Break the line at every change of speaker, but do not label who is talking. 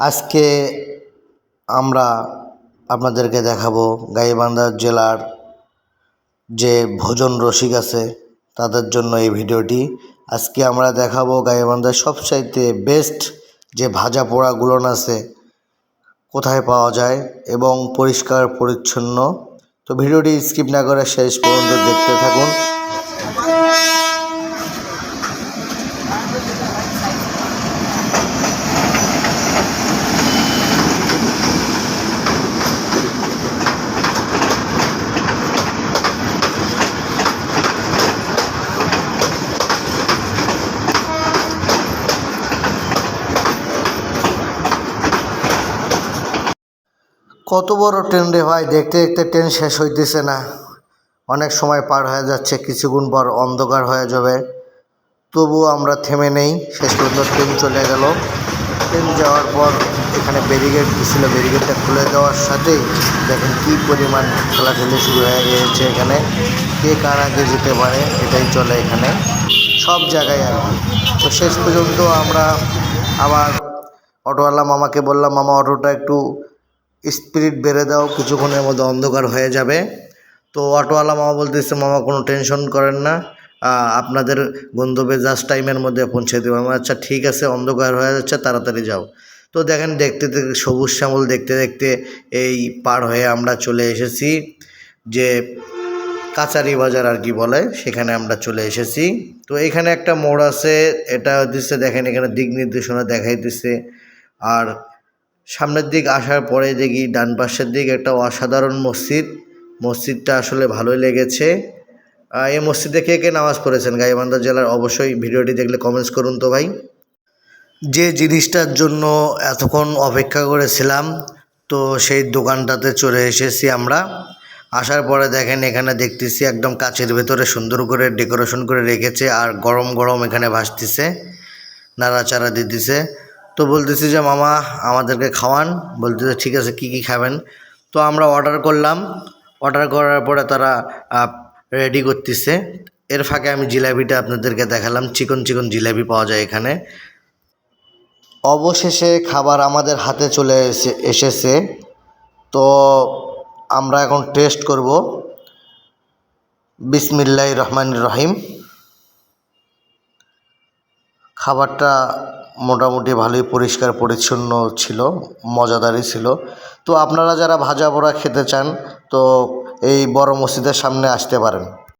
আজকে আমরা আপনাদেরকে দেখাবো গাইবান্ধা জেলার যে ভোজন রসিক আছে, তাদের জন্য এই ভিডিওটি। আজকে আমরা দেখাবো গাইবান্ধার সবচাইতে বেস্ট যে ভাজা পোড়াগুলো আছে, কোথায় পাওয়া যায় এবং পরিষ্কার, পরিচ্ছন্ন। তো ভিডিওটি স্কিপ না করে শেষ পর্যন্ত দেখতে থাকুন। কত বড় ট্রেন রে ভাই? দেখতে দেখতে ট্রেন শেষ হইতেছে না। অনেক সময় পার হয়ে যাচ্ছে কিছুক্ষণ পর অন্ধকার হয়ে যাবে। তবুও আমরা থেমে নেই। শেষ পর্যন্ত ট্রেন চলে গেল। ট্রেন যাওয়ার পর এখানে ব্যারিগেড দিছিল ব্যারিগেডটা খুলে দেওয়ার সাথেই দেখেন কী পরিমাণ খেলাধুলি শুরু হয়ে গিয়েছে এখানে। কে কার আগে যেতে পারে, এটাই চলে এখানে। সব জায়গায় আর তো শেষ পর্যন্ত আমরা আবার অটোওয়ালা মামাকে বললাম, মামা, অটোটা একটু স্পিরিট বেড়ে দাও, কিছুক্ষণের মধ্যে অন্ধকার হয়ে যাবে। তো অটোওয়ালা মামা বলতেছে, মামা, কোনো টেনশন করেন না। আপনাদের গন্তব্যে জাস্ট টাইমের মধ্যে পৌঁছে দেবো। আমার আচ্ছা ঠিক আছে, অন্ধকার হয়ে যাচ্ছে, তাড়াতাড়ি যাও। তো দেখেন, দেখতে দেখতে, সবুজ শ্যামল দেখতে দেখতে এই পার হয়ে আমরা চলে এসেছি যে কাচারি বাজার আর কি বলে, সেখানে আমরা চলে এসেছি। তো এখানে একটা মোড় আছে, এটা দিচ্ছে দেখেন, এখানে দিক নির্দেশনা দেখাই দেখাইতেছে। আর সামনের দিক আসার পরে দেখি ডান পাশের দিক একটা অসাধারণ মসজিদ। মসজিদটা আসলে ভালোই লেগেছে। এই মসজিদে কে কে নামাজ পড়েছেন গাইবান্ধা জেলার অবশ্যই ভিডিওটি দেখলে কমেন্টস করুন তো ভাই। যে জিনিসটার জন্য এতক্ষণ অপেক্ষা করেছিলাম, তো সেই দোকানটাতে চলে এসেছি আমরা। আসার পরে দেখেন এখানে দেখতেছি একদম কাচের ভেতরে সুন্দর করে ডেকোরেশন করে রেখেছে আর গরম গরম এখানে ভাসতেছে, নাড়াচাড়া দিতেছে। তো বলতেছি যে, মামা, আমাদেরকে খাওয়ান। বলতেছে, ঠিক আছে, কি কি খাবেন? তো আমরা অর্ডার করলাম। অর্ডার করার পরে তারা রেডি করতেছে। এর ফাঁকে আমি জিলাপিটা আপনাদেরকে দেখালাম। চিকন চিকন জিলাপি পাওয়া যায় এখানে। অবশেষে খাবার আমাদের হাতে চলে এসে, এসেছে। তো আমরা এখন টেস্ট করব। বিসমিল্লাহ রহমান রহিম। খাবারটা মোটামুটি ভালোই পরিষ্কার, পরিচ্ছন্ন ছিল, মজাদারই ছিল। তো আপনারা যারা ভাজা পোড়া খেতে চান, তো এই বড় মসজিদের সামনে আসতে পারেন।